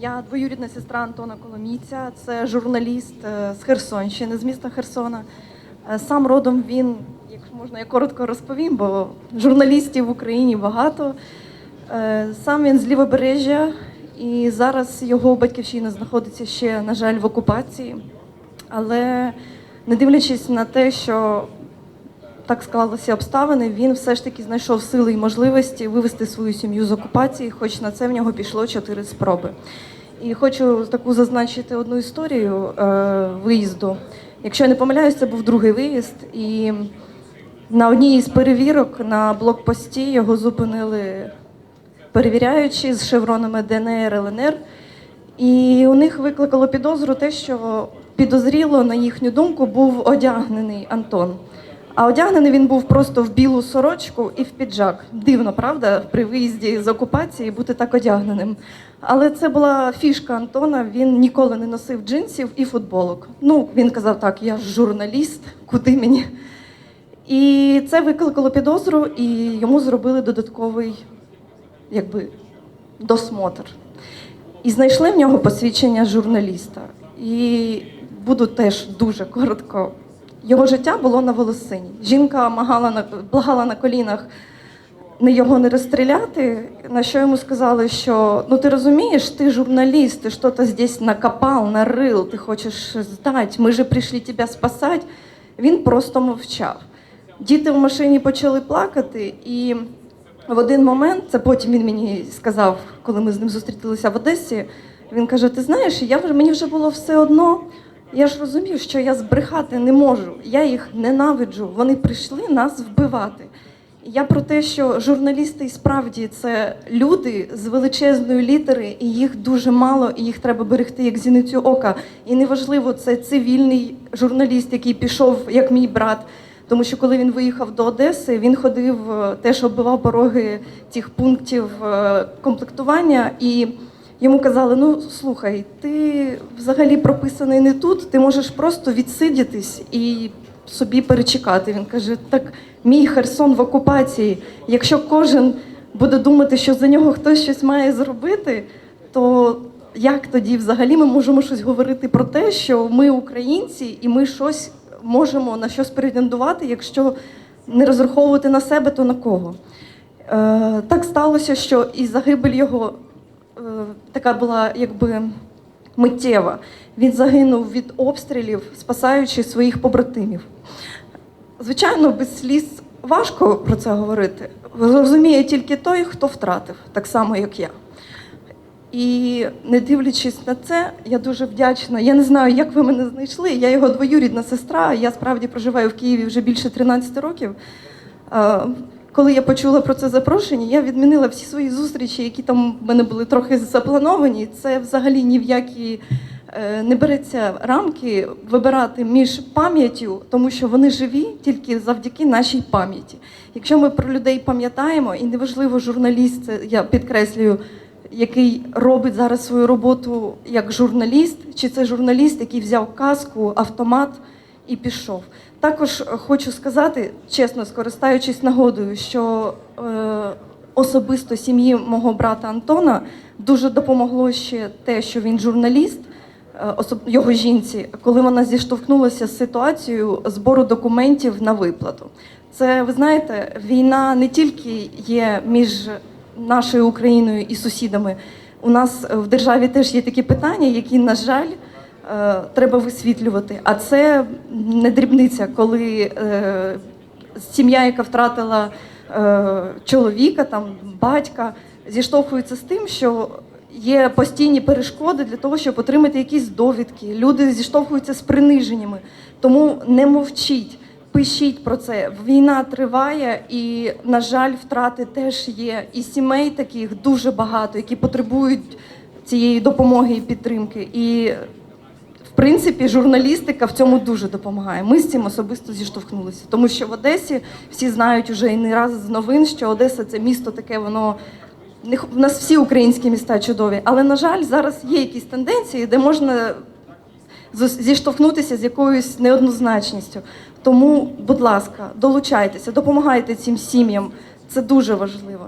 Я двоюрідна сестра Антона Коломійця, це журналіст е, з Херсонщини, з міста Херсона. Е, Сам родом він, якщо можна, я коротко розповім, бо журналістів в Україні багато. Е, Сам він з Лівобережжя, і зараз його батьківщина знаходиться ще, на жаль, в окупації. Але не дивлячись на те, що так склалися обставини, він все ж таки знайшов сили і можливості вивести свою сім'ю з окупації, хоч на це в нього пішло чотири спроби. І хочу таку зазначити одну історію е, виїзду. Якщо я не помиляюсь, це був другий виїзд, і на одній із перевірок на блокпості його зупинили перевіряючи з шевронами ДНР, ЛНР. І у них викликало підозру те, що підозріло, на їхню думку, був одягнений Антон. А одягнений він був просто в білу сорочку і в піджак. Дивно, правда, при виїзді з окупації бути так одягненим. Але це була фішка Антона. Він ніколи не носив джинсів і футболок. Ну, він казав так: я журналіст, куди мені? І це викликало підозру, і йому зробили додатковий якби, досмотр. І знайшли в нього посвідчення журналіста. І буду теж дуже коротко. Його життя було на волосині. Жінка магала на, благала на колінах не його не розстріляти, на що йому сказали, що ну ти розумієш, ти журналіст, ти щось здесь накопав, нарил, ти хочеш здати, ми же прийшли тебе спасати. Він просто мовчав. Діти в машині почали плакати, і в один момент, це потім він мені сказав, коли ми з ним зустрілися в Одесі. Він каже: Ти знаєш, я мені вже було все одно. Я ж розумів, що я збрехати не можу. Я їх ненавиджу. Вони прийшли нас вбивати. Я про те, що журналісти і справді це люди з величезної літери, і їх дуже мало, і їх треба берегти як зіницю ока. І неважливо, це цивільний журналіст, який пішов як мій брат. Тому що коли він виїхав до Одеси, він ходив, е, теж оббивав пороги цих пунктів е, комплектування, і йому казали: ну слухай, ти взагалі прописаний не тут, ти можеш просто відсидітись і собі перечекати. Він каже: так мій Херсон в окупації. Якщо кожен буде думати, що за нього хтось щось має зробити, то як тоді взагалі ми можемо щось говорити про те, що ми українці і ми щось можемо на щось претендувати, якщо не розраховувати на себе, то на кого? Е, так сталося, що і загибель його така була якби миттєва. Він загинув від обстрілів, спасаючи своїх побратимів. Звичайно, без сліз важко про це говорити. Розуміє тільки той, хто втратив, так само, як я. І не дивлячись на це, я дуже вдячна. Я не знаю, як ви мене знайшли. Я його двоюрідна сестра. Я справді проживаю в Києві вже більше 13 років. Коли я почула про це запрошення, я відмінила всі свої зустрічі, які там в мене були трохи заплановані. Це взагалі ні в які е, не береться рамки вибирати між пам'яттю, тому що вони живі тільки завдяки нашій пам'яті. Якщо ми про людей пам'ятаємо, і неважливо, журналіст, я підкреслюю, який робить зараз свою роботу як журналіст, чи це журналіст, який взяв каску, автомат і пішов. Також хочу сказати, чесно скористаючись нагодою, що е, особисто сім'ї мого брата Антона дуже допомогло ще те, що він журналіст, е, особ- його жінці, коли вона зіштовхнулася з ситуацією збору документів на виплату. Це ви знаєте, війна не тільки є між нашою Україною і сусідами. У нас в державі теж є такі питання, які, на жаль, е, треба висвітлювати. А це не дрібниця, коли е, сім'я, яка втратила е, чоловіка, там батька, зіштовхується з тим, що є постійні перешкоди для того, щоб отримати якісь довідки. Люди зіштовхуються з приниженнями. Тому не мовчіть. Пишіть про це. Війна триває, і, на жаль, втрати теж є. І сімей таких дуже багато, які потребують цієї допомоги і підтримки. І, принципі, журналістика в цьому дуже допомагає. Ми з цим особисто зіштовхнулися. Тому що в Одесі всі знають уже і не раз з новин, що Одеса це місто таке, воно. не В нас всі українські міста чудові, але на жаль, зараз є якісь тенденції, де можна зіштовхнутися з якоюсь неоднозначністю. Тому, будь ласка, долучайтеся, допомагайте цим сім'ям. Це дуже важливо.